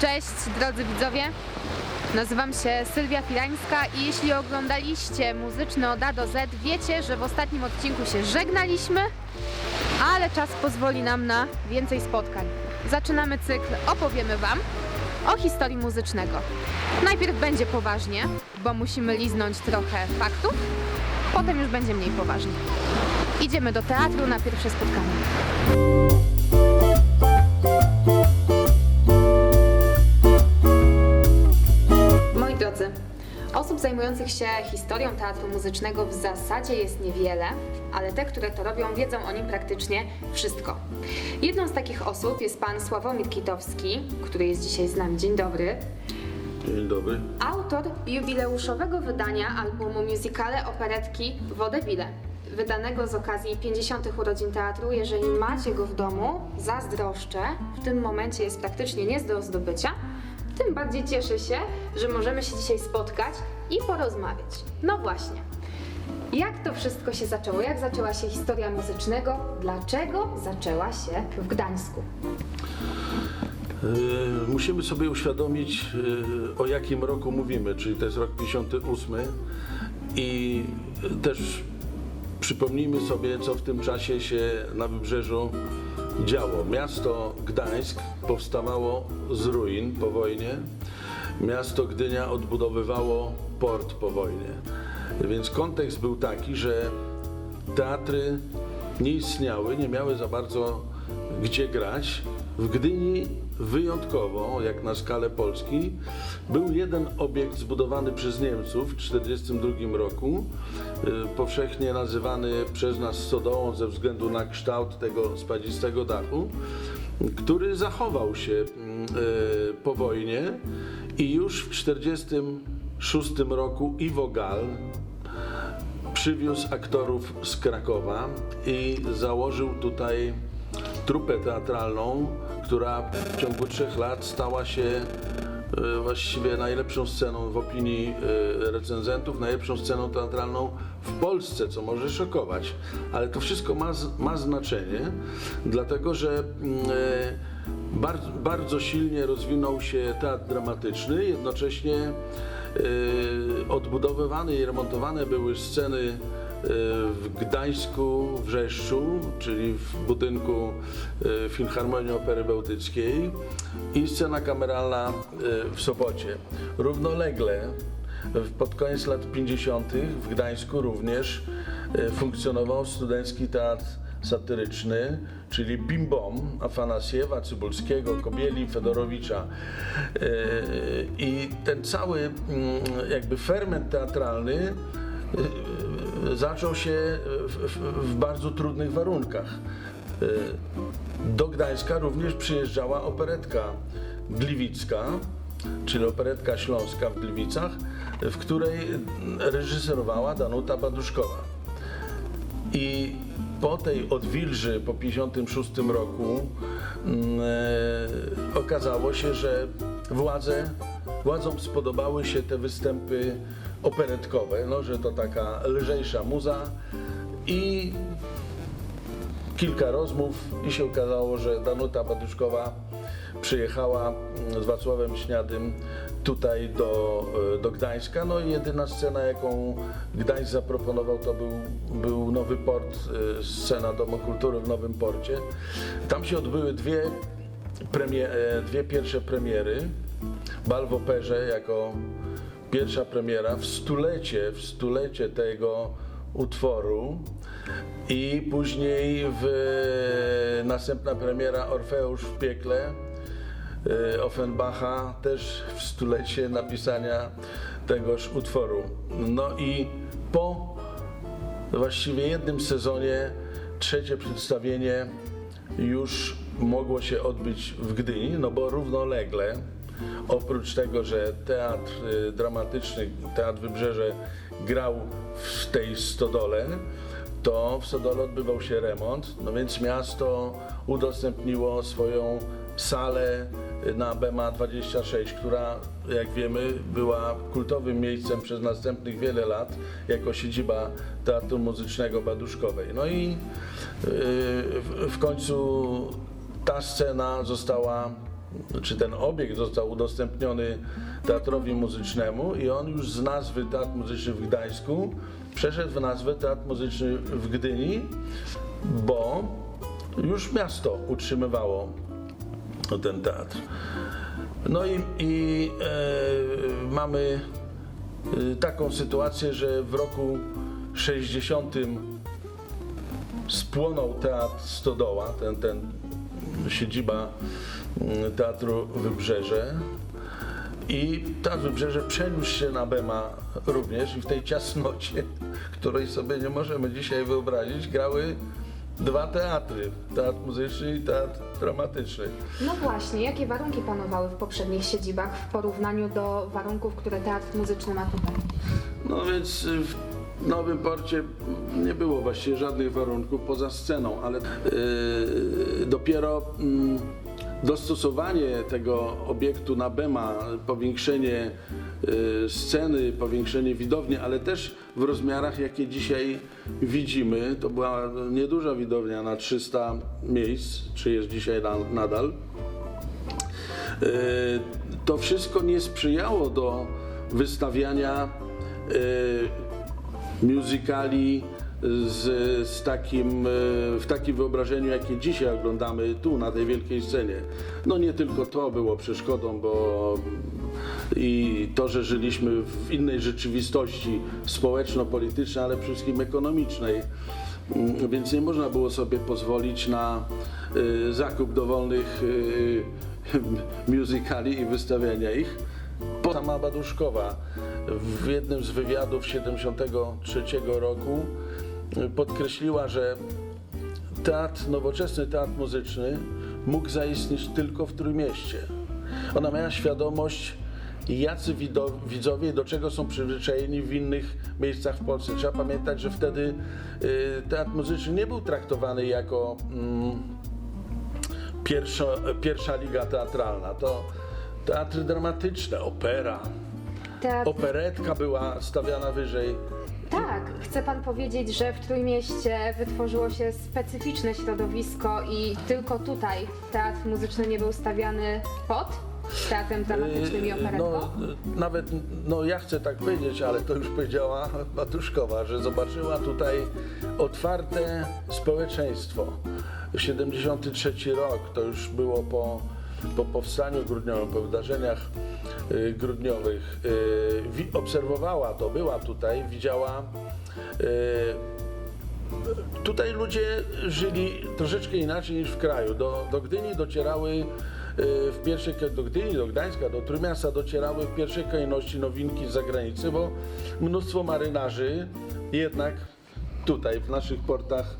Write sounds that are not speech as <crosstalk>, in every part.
Cześć drodzy widzowie, nazywam się Sylwia Filańska i jeśli oglądaliście muzyczny od A do Z, wiecie, że w ostatnim odcinku się żegnaliśmy, ale czas pozwoli nam na więcej spotkań. Zaczynamy cykl Opowiemy Wam o historii muzycznego. Najpierw będzie poważnie, bo musimy liznąć trochę faktów, potem już będzie mniej poważnie. Idziemy do teatru na pierwsze spotkanie. Osób zajmujących się historią teatru muzycznego w zasadzie jest niewiele, ale te, które to robią, wiedzą o nim praktycznie wszystko. Jedną z takich osób jest pan Sławomir Kitowski, który jest dzisiaj z nami. Dzień dobry. Dzień dobry. Autor jubileuszowego wydania albumu musicale operetki Wodebile, wydanego z okazji 50. urodzin teatru. Jeżeli macie go w domu, zazdroszczę. W tym momencie jest praktycznie nie do zdobycia. Tym bardziej cieszę się, że możemy się dzisiaj spotkać i porozmawiać. No właśnie. Jak to wszystko się zaczęło? Jak zaczęła się historia muzycznego? Dlaczego zaczęła się w Gdańsku? E, Musimy sobie uświadomić, e, o jakim roku mówimy, czyli to jest rok 58 i też przypomnijmy sobie, co w tym czasie się na wybrzeżu działo. Miasto Gdańsk powstawało z ruin po wojnie. Miasto Gdynia odbudowywało port po wojnie. Więc kontekst był taki, że teatry nie istniały, nie miały za bardzo gdzie grać. W Gdyni wyjątkowo, jak na skalę Polski, był jeden obiekt zbudowany przez Niemców w 1942 roku, y, powszechnie nazywany przez nas stodołą ze względu na kształt tego spadzistego dachu, który zachował się mm, y, po wojnie i już w 1946 roku Iwo Gal, przywiózł aktorów z Krakowa i założył tutaj trupę teatralną, która w ciągu trzech lat stała się e, właściwie najlepszą sceną w opinii e, recenzentów, najlepszą sceną teatralną w Polsce, co może szokować, ale to wszystko ma, ma znaczenie, dlatego że mm, e, bardzo, bardzo silnie rozwinął się teatr dramatyczny, jednocześnie odbudowywane i remontowane były sceny w Gdańsku, w Rzeszczu, czyli w budynku e, Filharmonii Opery Bałtyckiej i scena kameralna e, w Sopocie. Równolegle pod koniec lat 50. w Gdańsku również e, funkcjonował studencki teatr satyryczny, czyli Bim Bom Afanasiewa, Cybulskiego, Kobieli, Fedorowicza. I ten cały mm, jakby ferment teatralny zaczął się w, w, w bardzo trudnych warunkach. E, Do Gdańska również przyjeżdżała operetka gliwicka, czyli operetka śląska w Gliwicach, w której reżyserowała Danuta Baduszkowa. I po tej odwilży po 56 roku mm, e, okazało się, że władze, władzom spodobały się te występy operetkowe, no, że to taka lżejsza muza i kilka rozmów i się okazało, że Danuta Baduszkowa przyjechała mm, z Wacławem Śniadym tutaj do, e, do Gdańska. No i jedyna scena, jaką Gdańsk zaproponował, to był, był Nowy Port, e, scena Domu Kultury w Nowym Porcie. Tam się odbyły dwie, e, dwie pierwsze premiery. Bal w operze jako pierwsza premiera w stulecie, w stulecie tego utworu i później w następna premiera Orfeusz w piekle e, Offenbacha też w stulecie napisania tegoż utworu. No i po właściwie jednym sezonie trzecie przedstawienie już mogło się odbyć w Gdyni, no bo równolegle, oprócz tego, że teatr y, dramatyczny, Teatr Wybrzeże grał w tej stodole, to w stodole odbywał się remont, no więc miasto udostępniło swoją salę na Bema 26, która jak wiemy była kultowym miejscem przez następnych wiele lat jako siedziba Teatru Muzycznego Baduszkowej. No i w, w końcu ta scena została czy ten obiekt został udostępniony Teatrowi Muzycznemu i on już z nazwy Teatr Muzyczny w Gdańsku przeszedł w nazwę Teatr Muzyczny w Gdyni, bo już miasto utrzymywało ten teatr. No i, i e, mamy e, taką sytuację, że w roku 60 spłonął teatr Stodoła, ten, ten siedziba mm, Teatru Wybrzeże. I Teatr Wybrzeże przeniósł się na Bema również i w tej ciasnocie, <laughs> której sobie nie możemy dzisiaj wyobrazić, grały dwa teatry. Teatr muzyczny i teatr dramatyczny. No właśnie, jakie warunki panowały w poprzednich siedzibach w porównaniu do warunków, które teatr muzyczny ma tutaj? No więc y, w Nowym Porcie nie było właściwie żadnych warunków poza sceną, ale yy, dopiero mm, dostosowanie tego obiektu na Bema, powiększenie yy, sceny, powiększenie widowni, ale też w rozmiarach, jakie dzisiaj widzimy, to była nieduża widownia na 300 miejsc, czy jest dzisiaj na, nadal. E, to wszystko nie sprzyjało do wystawiania e, musicali z, z takim, e, w takim wyobrażeniu, jakie dzisiaj oglądamy tu na tej wielkiej scenie. No nie tylko to było przeszkodą, bo i to, że żyliśmy w innej rzeczywistości społeczno-politycznej, ale przede wszystkim ekonomicznej. Mm, Więc nie można było sobie pozwolić na y, zakup dowolnych y, <laughs> musicali i wystawiania ich. Sama Baduszkowa w jednym z wywiadów 73 roku y, podkreśliła, że teatr, nowoczesny teatr muzyczny mógł zaistnieć tylko w Trójmieście. Ona miała świadomość, jacy widzowie do czego są przyzwyczajeni w innych miejscach w Polsce. Trzeba pamiętać, że wtedy y, teatr muzyczny nie był traktowany jako mm, pierwsza, pierwsza liga teatralna. To teatry dramatyczne, opera, Teatr... operetka była stawiana wyżej. Tak, chce pan powiedzieć, że w Trójmieście wytworzyło się specyficzne środowisko i tylko tutaj teatr muzyczny nie był stawiany pod teatrem dramatycznym i Yy, operetką? No, y, nawet, no ja chcę tak powiedzieć, ale to już powiedziała Batuszkowa, że zobaczyła tutaj otwarte społeczeństwo. 73 rok to już było po, po powstaniu grudniowym, po wydarzeniach y, grudniowych. Y, obserwowała to, była tutaj, widziała y, Tutaj ludzie żyli troszeczkę inaczej niż w kraju. Do, do Gdyni docierały w pierwszej, do Gdyni, do Gdańska, do Trójmiasta docierały w pierwszej kolejności nowinki z zagranicy, bo mnóstwo marynarzy jednak tutaj w naszych portach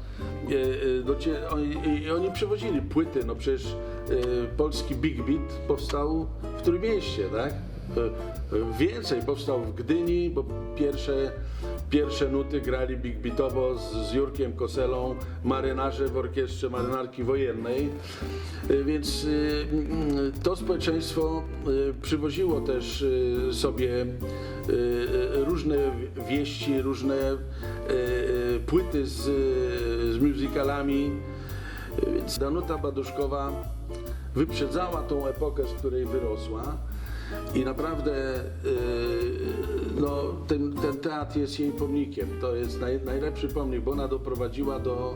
y, docie, oni, i oni przywozili płyty, no przecież y, polski Big Beat powstał w Trójmieście, tak? Więcej powstał w Gdyni, bo pierwsze, pierwsze nuty grali Big Beatowo z, z Jurkiem Koselą, marynarze w orkiestrze marynarki wojennej. Więc to społeczeństwo przywoziło też sobie różne wieści, różne y, y, płyty z, z musicalami. Więc Danuta Baduszkowa wyprzedzała tą epokę, z której wyrosła. I naprawdę no, ten, ten teatr jest jej pomnikiem. To jest naj, najlepszy pomnik, bo ona doprowadziła do,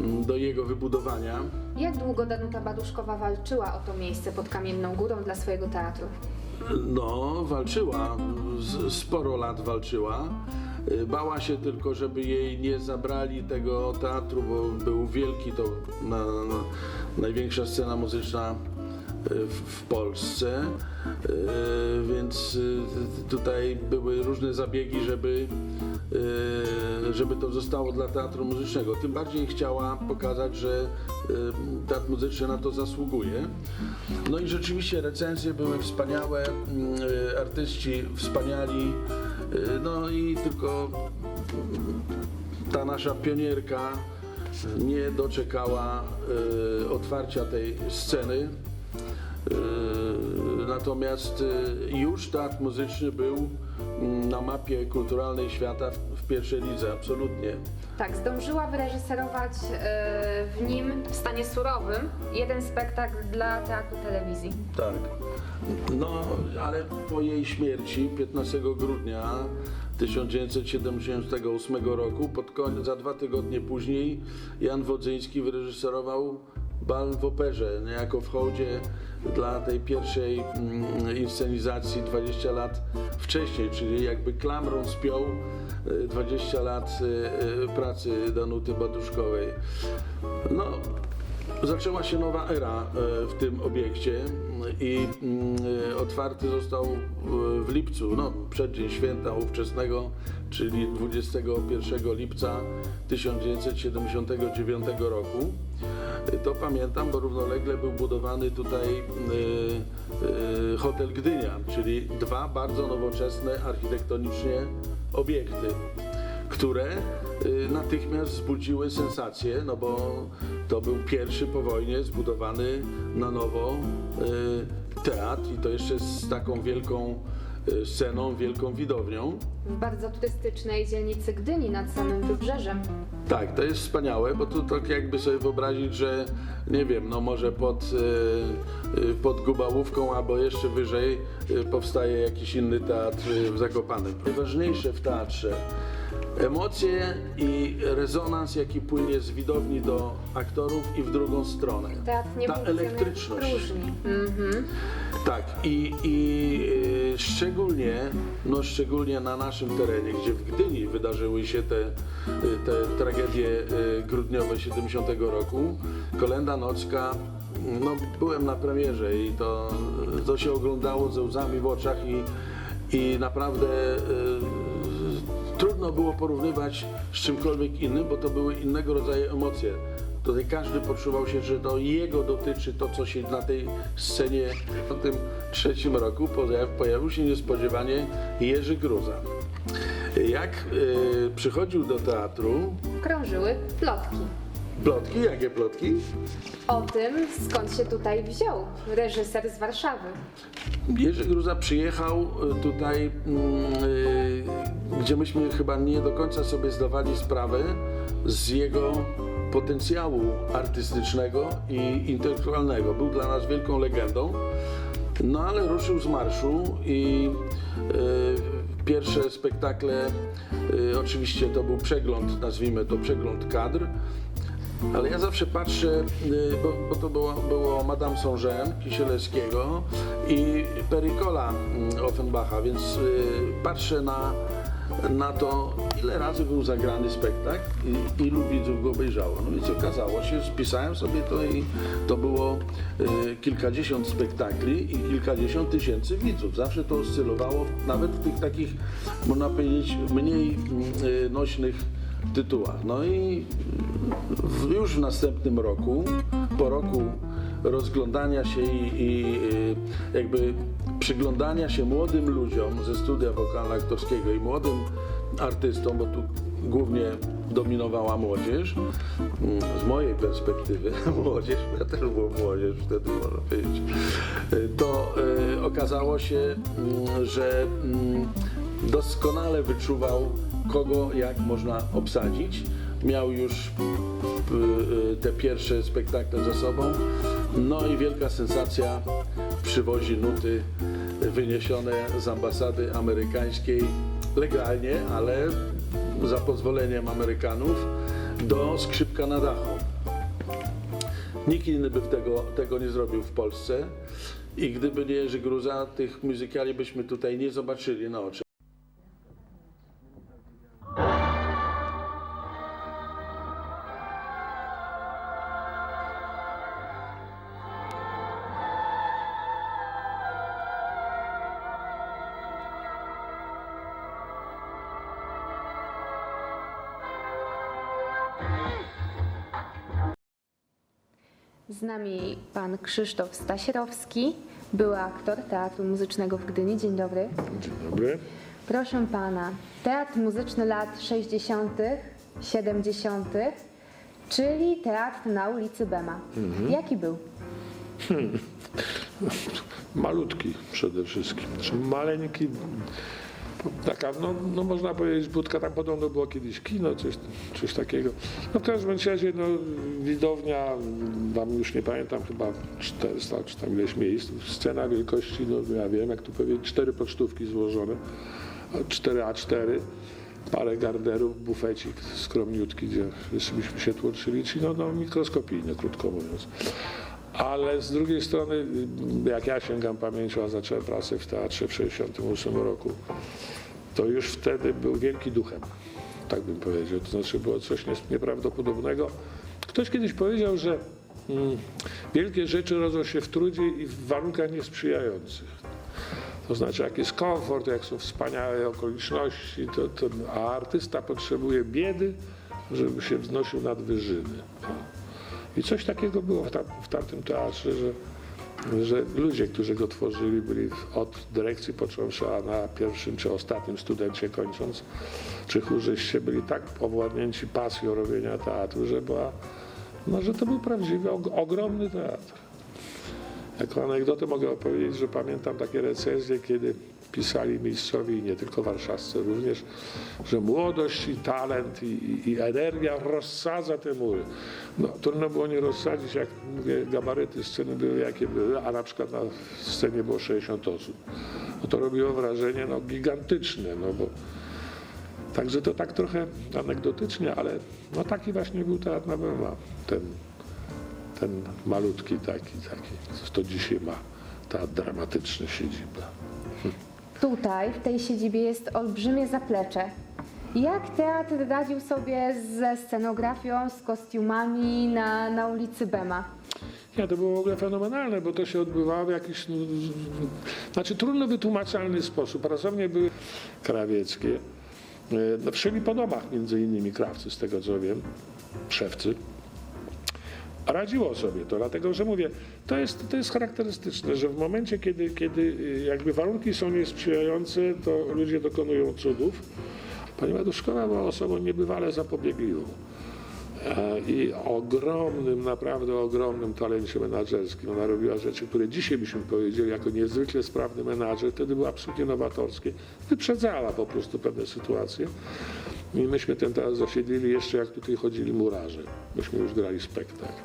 mm, do jego wybudowania. Jak długo Danuta Baduszkowa walczyła o to miejsce pod Kamienną Górą dla swojego teatru? No, walczyła, sporo lat walczyła. Y, Bała się tylko, żeby jej nie zabrali tego teatru, bo był wielki, to na, na, największa scena muzyczna y, w, w Polsce, Y, więc tutaj były różne zabiegi, żeby, żeby to zostało dla teatru muzycznego. Tym bardziej chciała pokazać, że y, teatr muzyczny na to zasługuje. No i rzeczywiście recenzje były wspaniałe, y, artyści wspaniali, y, no i tylko ta nasza pionierka nie doczekała y, otwarcia tej sceny. Y, na natomiast y, już teatr muzyczny był mm, na mapie kulturalnej świata w, pierwszej lidze, absolutnie. Tak, zdążyła wyreżyserować e, w nim w stanie surowym jeden spektakl dla teatru telewizji. Tak. No, ale po jej śmierci 15 grudnia 1978 roku, pod koniec, za dwa tygodnie później, Jan Wodzyński wyreżyserował bal w operze, niejako w hołdzie dla tej pierwszej mm, inscenizacji 20 lat wcześniej, czyli jakby klamrą spiął y, 20 lat y, y, pracy Danuty Baduszkowej. No, Zaczęła się nowa era w tym obiekcie i mm, otwarty został e, w lipcu, no przeddzień święta ówczesnego, czyli 21 lipca 1979 roku. To pamiętam, bo równolegle był budowany tutaj e, e, hotel Gdynia, czyli dwa bardzo nowoczesne architektonicznie obiekty które y, natychmiast wzbudziły sensację, no bo to był pierwszy po wojnie zbudowany na nowo y, teatr i to jeszcze z taką wielką y, sceną, wielką widownią. W bardzo turystycznej dzielnicy Gdyni nad samym wybrzeżem. Tak, to jest wspaniałe, bo tu tak jakby sobie wyobrazić, że nie wiem, no może pod, pod Gubałówką albo jeszcze wyżej powstaje jakiś inny teatr w Zakopanem. Najważniejsze w teatrze emocje i rezonans, jaki płynie z widowni do aktorów i w drugą stronę. Teatr nie Ta funkcjonuje elektryczność. Mhm. Tak, i, i y, szczególnie, no szczególnie na naszym terenie, gdzie w Gdyni wydarzyły się te, y, te tragedie y, grudniowe 70 roku, Kolenda Nocka, no byłem na premierze i to, to się oglądało ze łzami w oczach i, i naprawdę y, trudno było porównywać z czymkolwiek innym, bo to były innego rodzaju emocje. Tutaj każdy poczuwał się, że to jego dotyczy to, co się na tej scenie w tym trzecim roku pojawił, się niespodziewanie Jerzy Gruza. Jak y, przychodził do teatru, Krążyły plotki. Plotki, jakie plotki? O tym, skąd się tutaj wziął reżyser z Warszawy. Jerzy Gruza przyjechał y, tutaj, mm, y, gdzie myśmy chyba nie do końca sobie zdawali sprawę z jego potencjału artystycznego i intelektualnego. Był dla nas wielką legendą, no ale ruszył z marszu i y, pierwsze spektakle, y, oczywiście to był przegląd, nazwijmy to przegląd kadr, ale ja zawsze patrzę, y, bo, bo to było, było Madame Saint-Jean Kisielewskiego i Pericola mm, Offenbacha, więc y, patrzę na, na to, ile razy był zagrany spektakl i ilu widzów go obejrzało. No więc okazało się, spisałem sobie to i to było y, kilkadziesiąt spektakli i kilkadziesiąt tysięcy widzów. Zawsze to oscylowało, nawet w tych takich, można powiedzieć, mniej mm, nośnych tytułach. No i w, już w następnym roku, po roku rozglądania się i, i jakby przyglądania się młodym ludziom ze studia wokalno-aktorskiego i młodym artystom, bo tu głównie dominowała młodzież, z mojej perspektywy <laughs> młodzież, ja też byłem młodzież wtedy można powiedzieć, to y, okazało się, mm, że mm, doskonale wyczuwał, kogo jak można obsadzić. Miał już y, y, te pierwsze spektakle za sobą. No i wielka sensacja przywozi nuty wyniesione z ambasady amerykańskiej legalnie, ale za pozwoleniem Amerykanów do skrzypka na dachu. Nikt inny by tego, tego nie zrobił w Polsce i gdyby nie Jerzy Gruza, tych muzykali byśmy tutaj nie zobaczyli na oczy. Z nami pan Krzysztof Stasierowski, były aktor Teatru Muzycznego w Gdyni. Dzień dobry. Dzień dobry. Proszę pana, teatr muzyczny lat 60., 70., czyli teatr na ulicy Bema. Mhm. Jaki był? Hmm. <laughs> Malutki przede wszystkim. Maleńki taka, no, no można powiedzieć, budka, tam podobno było kiedyś kino, coś, coś takiego. No w każdym razie, no widownia, tam już nie pamiętam, chyba 400 czy tam ileś miejsc, scena wielkości, no ja wiem, jak tu powiedzieć, cztery pocztówki złożone, 4A4, parę garderów, bufecik skromniutki, gdzie byśmy się tłoczyli, czyli no, no mikroskopijny, krótko mówiąc. Ale z drugiej strony, jak ja sięgam pamięcią, a zacząłem pracę w teatrze w 1968 roku, to już wtedy był wielki duchem, tak bym powiedział. To znaczy było coś nieprawdopodobnego. Ktoś kiedyś powiedział, że mm, wielkie rzeczy rodzą się w trudzie i w warunkach niesprzyjających. To znaczy, jak jest komfort, jak są wspaniałe okoliczności, to, to, a artysta potrzebuje biedy, żeby się wznosił nad wyżyny. I coś takiego było w, ta, w tamtym teatrze, że, że ludzie, którzy go tworzyli, byli od dyrekcji począwszy, a na pierwszym czy ostatnim studencie kończąc, czy chórzyście, byli tak powładnięci pasją robienia teatru, że była, no, że to był prawdziwy, og- ogromny teatr. Jako anegdotę mogę opowiedzieć, że pamiętam takie recenzje, kiedy pisali miejscowi, nie tylko warszawscy również, że młodość i talent i, i, i energia rozsadza te mury. No, trudno było nie rozsadzić, jak mówię, gabaryty sceny były jakie były, a na przykład na scenie było 60 osób. No to robiło wrażenie no, gigantyczne, no bo Także to tak trochę anegdotycznie, ale no taki właśnie był teatr na Wema. Ten, ten malutki taki, taki, to dzisiaj ma teatr dramatyczny siedzibę. Tutaj, w tej siedzibie jest olbrzymie zaplecze. Jak teatr radził sobie ze scenografią, z kostiumami na, na ulicy Bema? Nie, to było w ogóle fenomenalne, bo to się odbywało w jakiś, no, znaczy trudno wytłumaczalny sposób. Pracownie były krawieckie, e, no, wszyli po między innymi krawcy, z tego co wiem, szewcy. Radziło sobie to, dlatego że mówię, to jest, to jest charakterystyczne, że w momencie, kiedy, kiedy y, jakby warunki są niesprzyjające, to ludzie dokonują cudów. Pani Maduszkowa była osobą niebywale zapobiegliwą e, i ogromnym, naprawdę ogromnym talencie menadżerskim. Ona robiła rzeczy, które dzisiaj byśmy powiedzieli jako niezwykle sprawny menadżer, wtedy były absolutnie nowatorskie. Wyprzedzała po prostu pewne sytuacje. I myśmy ten teatr zasiedlili jeszcze jak tutaj chodzili murarze. Myśmy już grali spektakl.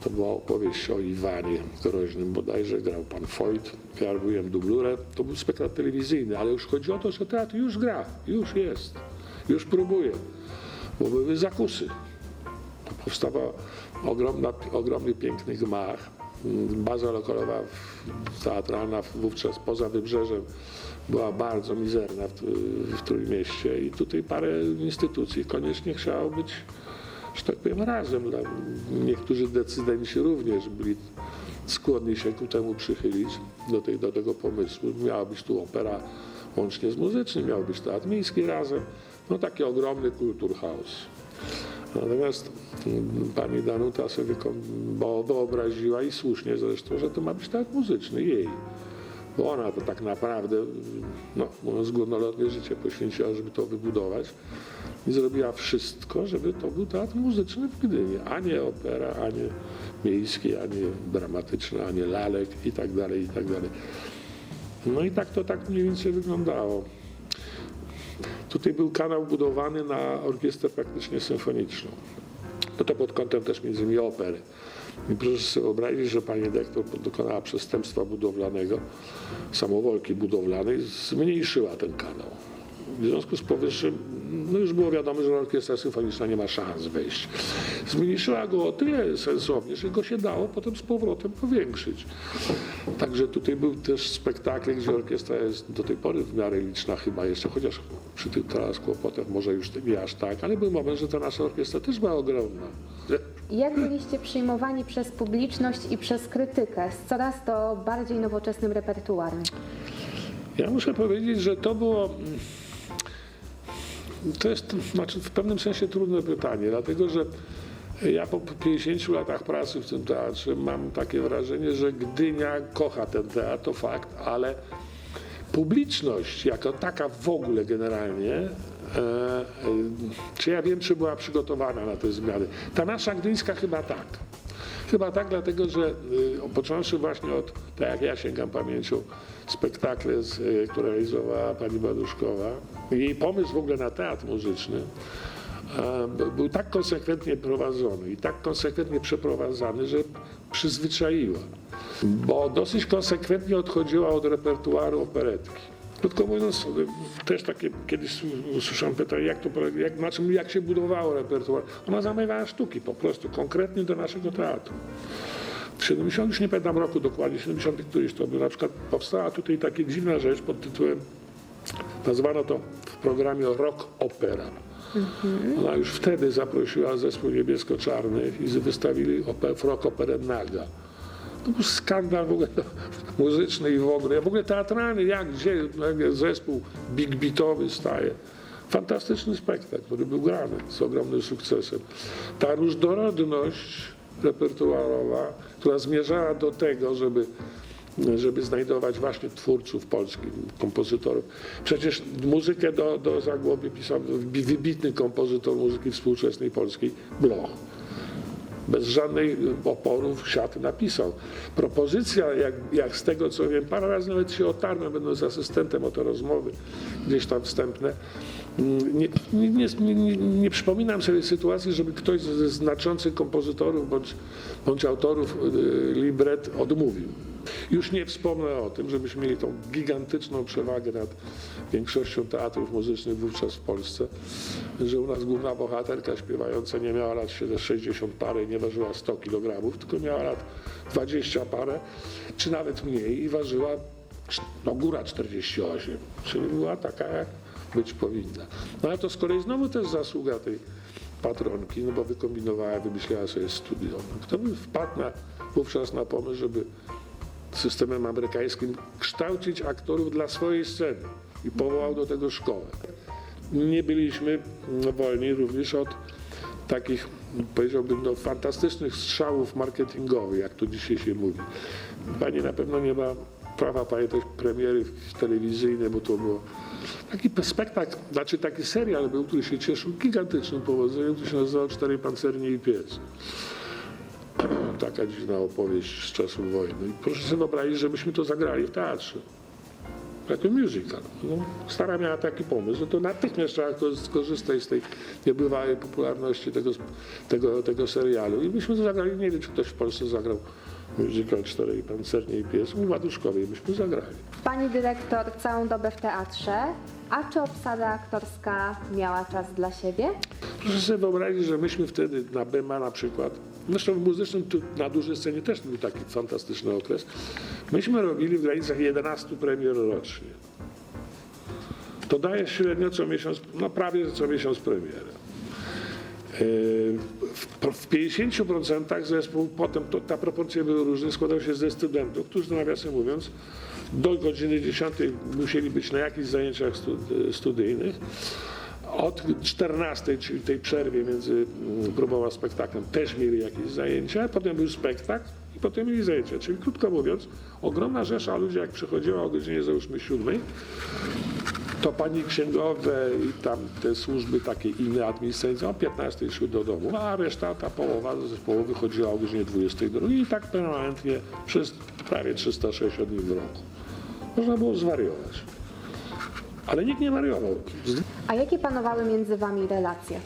To była opowieść o Iwanie groźnym bodajże, grał pan Foyt, ja robiłem dublurę. To był spektakl telewizyjny, ale już chodzi o to, że teatr już gra, już jest, już próbuje, bo były zakusy. Powstała ogromna, ogromny, piękny gmach. Baza lokalowa teatralna wówczas poza wybrzeżem była bardzo mizerna w, w Trójmieście i tutaj parę instytucji koniecznie chciało być, że tak powiem, razem. Dla- Niektórzy decydenci również byli skłonni się ku temu przychylić, do, tej, do tego pomysłu. Miała być tu opera łącznie z muzycznym, miał być teatr miejski razem. No taki ogromny kulturhaus. Natomiast pani Danuta sobie wyobraziła i słusznie zresztą, że to ma być teatr muzyczny jej. Ona to tak naprawdę, no, mówiąc górnolotnie, życie poświęciła, żeby to wybudować. I zrobiła wszystko, żeby to był teatr muzyczny w Gdyni, a nie opera, a nie miejski, a nie dramatyczny, a nie lalek i tak dalej, i tak dalej. No i tak to tak mniej więcej wyglądało. Tutaj był kanał budowany na orkiestrę praktycznie symfoniczną. No to pod kątem też między innymi opery. I proszę sobie wyobrazić, że pani dyrektor dokonała przestępstwa budowlanego, samowolki budowlanej, zmniejszyła ten kanał. W związku z powyższym, no już było wiadomo, że orkiestra symfoniczna nie ma szans wejść. Zmniejszyła go o tyle sensownie, że go się dało potem z powrotem powiększyć. Także tutaj był też spektakl, gdzie orkiestra jest do tej pory w miarę liczna chyba jeszcze, chociaż przy tych teraz kłopotach może już nie aż tak, ale był moment, że ta nasza orkiestra też była ogromna. Jak byliście przyjmowani przez publiczność i przez krytykę z coraz to bardziej nowoczesnym repertuarem? Ja muszę powiedzieć, że to było. mm, To jest znaczy w pewnym sensie trudne pytanie, dlatego że ja po 50 latach pracy w tym teatrze mam takie wrażenie, że Gdynia kocha ten teatr, to fakt, ale publiczność jako taka w ogóle generalnie, czy ja wiem, czy była przygotowana na te zmiany? Ta nasza gdyńska chyba tak. Chyba tak, dlatego że y, począwszy właśnie od, tak jak ja sięgam pamięcią, spektakle, które realizowała pani Baduszkowa, jej pomysł w ogóle na teatr muzyczny e, był tak konsekwentnie prowadzony i tak konsekwentnie przeprowadzany, że przyzwyczaiła. Bo dosyć konsekwentnie odchodziła od repertuaru operetki. Krótko mówiąc, też takie kiedyś usłyszałem pytanie, jak to jak, na czym, jak się budowało repertuar. Ona zamawiała sztuki po prostu, konkretnie do naszego teatru. W 70, już nie pamiętam roku dokładnie, 70 któryś to był, na przykład powstała tutaj taka dziwna rzecz pod tytułem, nazwano to w programie rock opera. Ona już wtedy zaprosiła zespół niebiesko-czarny i wystawili oper, rock operę Naga. To był skandal w ogóle <laughs> muzyczny i w ogóle, w ogóle teatralny, jak, gdzie zespół big beatowy staje. Fantastyczny spektakl, który był grany z ogromnym sukcesem. Ta różnorodność repertuarowa, która zmierzała do tego, żeby, żeby znajdować właśnie twórców polskich, kompozytorów. Przecież muzykę do, do Zagłoby pisał wybitny kompozytor muzyki współczesnej polskiej, Bloch bez żadnej oporów siat napisał. Propozycja, jak, jak z tego co wiem, parę razy nawet się otarłem, będąc asystentem o te rozmowy, gdzieś tam wstępne. Mm, Nie, nie, nie, nie, nie przypominam sobie sytuacji, żeby ktoś ze znaczących kompozytorów bądź, bądź autorów y, libret odmówił. Już nie wspomnę o tym, żebyśmy mieli tą gigantyczną przewagę nad większością teatrów muzycznych wówczas w Polsce, że u nas główna bohaterka śpiewająca nie miała lat 60 parę i nie ważyła 100 kg, tylko miała lat 20 parę, czy nawet mniej i ważyła no góra 48, czyli była taka jak być powinna. No ale to z kolei znowu też zasługa tej patronki, no bo wykombinowała, wymyśliła sobie studio. No, Kto by wpadł na, wówczas na pomysł, żeby systemem amerykańskim kształcić aktorów dla swojej sceny i powołał do tego szkołę. Nie byliśmy wolni również od takich, powiedziałbym, no, fantastycznych strzałów marketingowych, jak to dzisiaj się mówi. Pani na pewno nie ma prawa pamiętać premiery telewizyjnej, bo to było taki spektakl, znaczy taki serial był, który się cieszył gigantycznym powodzeniem, który się nazywał Cztery Pancerni i Pies taka dziwna opowieść z czasów wojny. I proszę sobie wyobrazić, żebyśmy to zagrali w teatrze. Jako musical. No, Stara miała taki pomysł, że to natychmiast trzeba ko- skorzystać z tej niebywałej popularności tego, tego, tego serialu. I myśmy zagrali, nie wiem, czy ktoś w Polsce zagrał musical Czterej Pancernie i Pies. U Ładuszkowej myśmy zagrali. Pani dyrektor całą dobę w teatrze, a czy obsada aktorska miała czas dla siebie? Proszę sobie wyobrazić, że myśmy wtedy na Bema na przykład, zresztą w muzycznym tu na dużej scenie też był taki fantastyczny okres, myśmy robili w granicach 11 premier rocznie. To daje średnio co miesiąc, no prawie co miesiąc premierę. Yy, W, w 50% zespół, potem to, ta proporcja była różna, składał się ze studentów, którzy nawiasem mówiąc do godziny 10 musieli być na jakichś zajęciach stu, studyjnych. Od 14, czyli tej przerwie między mm, próbą a spektaklem, też mieli jakieś zajęcia, potem był spektakl i potem mieli zajęcia. Czyli krótko mówiąc, ogromna rzesza ludzi, jak przychodziła o godzinie załóżmy 7, to pani księgowe i tam te służby takie inne administracyjne o 15 szły do domu, a reszta, ta połowa zespołu wychodziła o godzinie 22 i tak permanentnie przez prawie 360 dni w roku. Można było zwariować. Ale nikt nie wariował. A jakie panowały między wami relacje?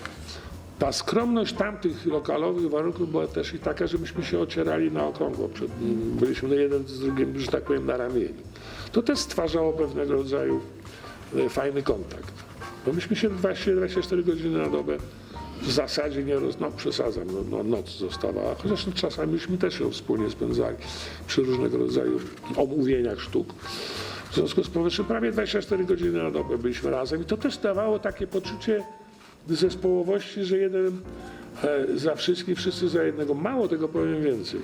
Ta skromność tamtych lokalowych warunków była też i taka, że myśmy się ocierali na okrągło. Przed, byliśmy jeden z drugim, że tak powiem, na ramieniu. To też stwarzało pewnego rodzaju e, fajny kontakt. Bo myśmy się 20, 24 godziny na dobę w zasadzie nie roz... no przesadzam, no, no, noc zostawała, chociaż czasami myśmy też ją wspólnie spędzali przy różnego rodzaju omówieniach sztuk. W związku z powyższym prawie 24 godziny na dobę byliśmy razem i to też dawało takie poczucie zespołowości, że jeden e, za wszystkich, wszyscy za jednego. Mało tego powiem więcej.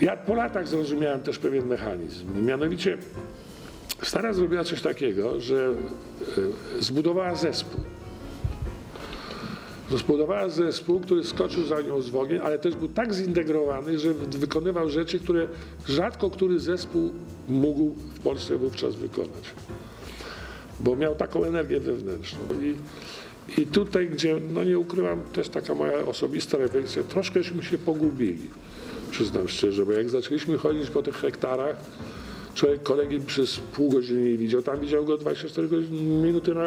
Ja po latach zrozumiałem też pewien mechanizm. Mianowicie Stara zrobiła coś takiego, że e, zbudowała zespół. Zbudowała zespół, który skoczył za nią z wogiem, ale też był tak zintegrowany, że wykonywał rzeczy, które rzadko który zespół mógł w Polsce wówczas wykonać. Bo miał taką energię wewnętrzną. I, I tutaj, gdzie, no nie ukrywam, też taka moja osobista refleksja, troszkęśmy się pogubili, przyznam szczerze, bo jak zaczęliśmy chodzić po tych hektarach, człowiek kolegi przez pół godziny nie widział, tam widział go 24 godziny, minuty na,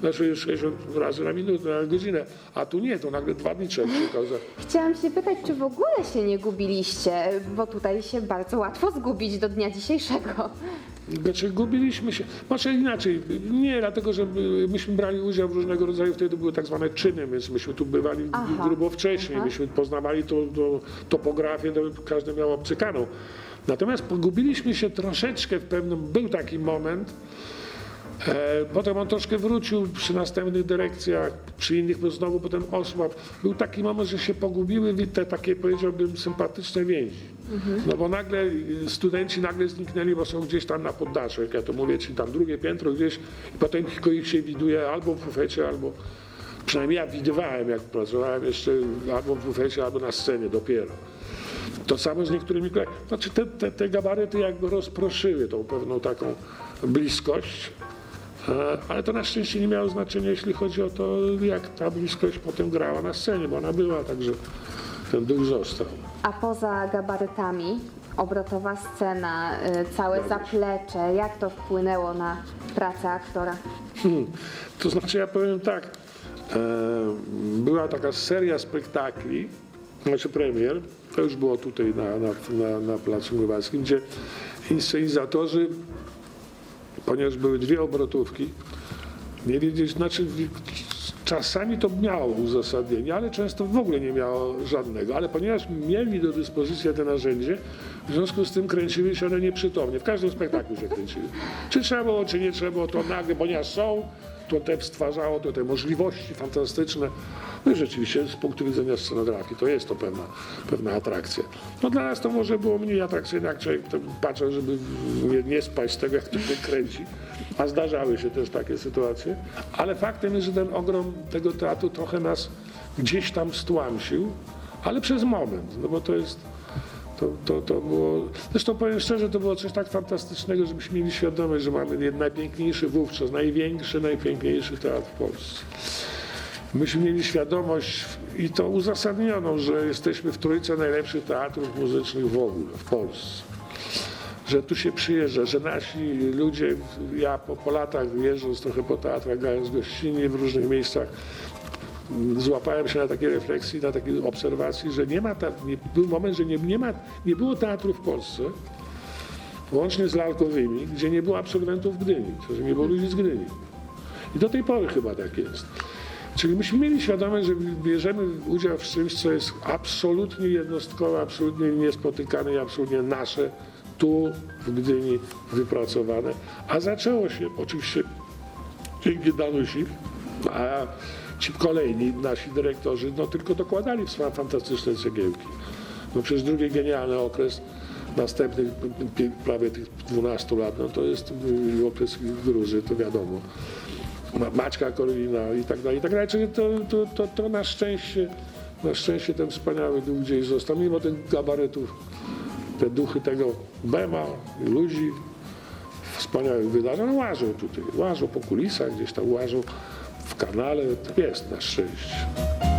znaczy 60 razy na minutę, na godzinę, a tu nie, to nagle dwa dni trzeba czekał za, Chciałam się pytać, czy w ogóle się nie gubiliście, bo tutaj się bardzo łatwo zgubić do dnia dzisiejszego. Znaczy gubiliśmy się, znaczy inaczej, nie, dlatego że my- myśmy brali udział w różnego rodzaju, wtedy były tak zwane czyny, więc myśmy tu bywali Aha, grubo wcześniej, aha. myśmy poznawali to, to, topografię, to każdy miał obcykaną. Natomiast pogubiliśmy się troszeczkę w pewnym, był taki moment, E, Potem on troszkę wrócił przy następnych dyrekcjach, przy innych, bo znowu potem osłabł. Był taki moment, że się pogubiły te takie, powiedziałbym, sympatyczne więzi. No bo nagle y, studenci nagle zniknęli, bo są gdzieś tam na poddaszu, jak ja to mówię, czyli tam drugie piętro gdzieś i potem tylko ich się widuje albo w bufecie, albo przynajmniej ja widywałem, jak pracowałem jeszcze albo w bufecie, albo na scenie dopiero. To samo z niektórymi krajami. Znaczy te, te, te gabaryty jakby rozproszyły tą pewną taką bliskość, e, ale to na szczęście nie miało znaczenia, jeśli chodzi o to, jak ta bliskość potem grała na scenie, bo ona była, także ten duch został. A poza gabarytami, obrotowa scena, y, całe zaplecze, jak to wpłynęło na pracę aktora? Hmm. To znaczy ja powiem tak, e, była taka seria spektakli, znaczy premier, to już było tutaj na, na, na, na Placu Grubackim, gdzie inscenizatorzy, ponieważ były dwie obrotówki, nie wiedzieć, znaczy czasami to miało uzasadnienie, ale często w ogóle nie miało żadnego. Ale ponieważ mieli do dyspozycji te narzędzie, w związku z tym kręciły się one nieprzytomnie. W każdym spektaklu się kręciły. Czy trzeba było, czy nie trzeba było, to nagle, ponieważ są, to te stwarzało to te możliwości fantastyczne. No i rzeczywiście z punktu widzenia scenografii to jest to pewna, pewna atrakcja. No dla nas to może było mniej atrakcyjne, jak człowiek patrzył, żeby nie, nie z tego, jak to się kręci. A zdarzały się też takie sytuacje. Ale faktem jest, że ten ogrom tego teatru trochę nas gdzieś tam stłamsił, ale przez moment, no bo to jest to, to, to było, zresztą powiem szczerze, to było coś tak fantastycznego, żebyśmy mieli świadomość, że mamy najpiękniejszy wówczas, największy, najpiękniejszy teatr w Polsce. Myśmy mieli świadomość i to uzasadnioną, że jesteśmy w trójce najlepszych teatrów muzycznych w ogóle w Polsce. Że tu się przyjeżdża, że nasi ludzie, ja po, po latach jeżdżąc trochę po teatrach, grając gościnnie w różnych miejscach, złapałem się na takiej refleksji, na takiej obserwacji, że nie ma, ta, nie, był moment, że nie, nie, ma, nie było teatru w Polsce, łącznie z lalkowymi, gdzie nie było absolwentów Gdyni, to, że nie było ludzi z Gdyni. I do tej pory chyba tak jest. Czyli myśmy mieli świadomość, że bierzemy udział w czymś, co jest absolutnie jednostkowe, absolutnie niespotykane i absolutnie nasze, tu w Gdyni wypracowane. A zaczęło się oczywiście dzięki Danusi, a ci kolejni nasi dyrektorzy no tylko dokładali swoje fantastyczne cegiełki. No przecież drugi genialny okres następnych prawie tych 12 lat, no to jest y, okres Gruzy, to wiadomo. Ma- Maćka Korwina i tak dalej, i tak dalej. Czyli to, to, to, to na szczęście, na szczęście ten wspaniały duch gdzieś został, mimo tych gabarytów, te duchy tego Bema, ludzi, wspaniałych wydarzeń, łażą tutaj, łażą po kulisach, gdzieś tam łażą w kanale jest na szczęście.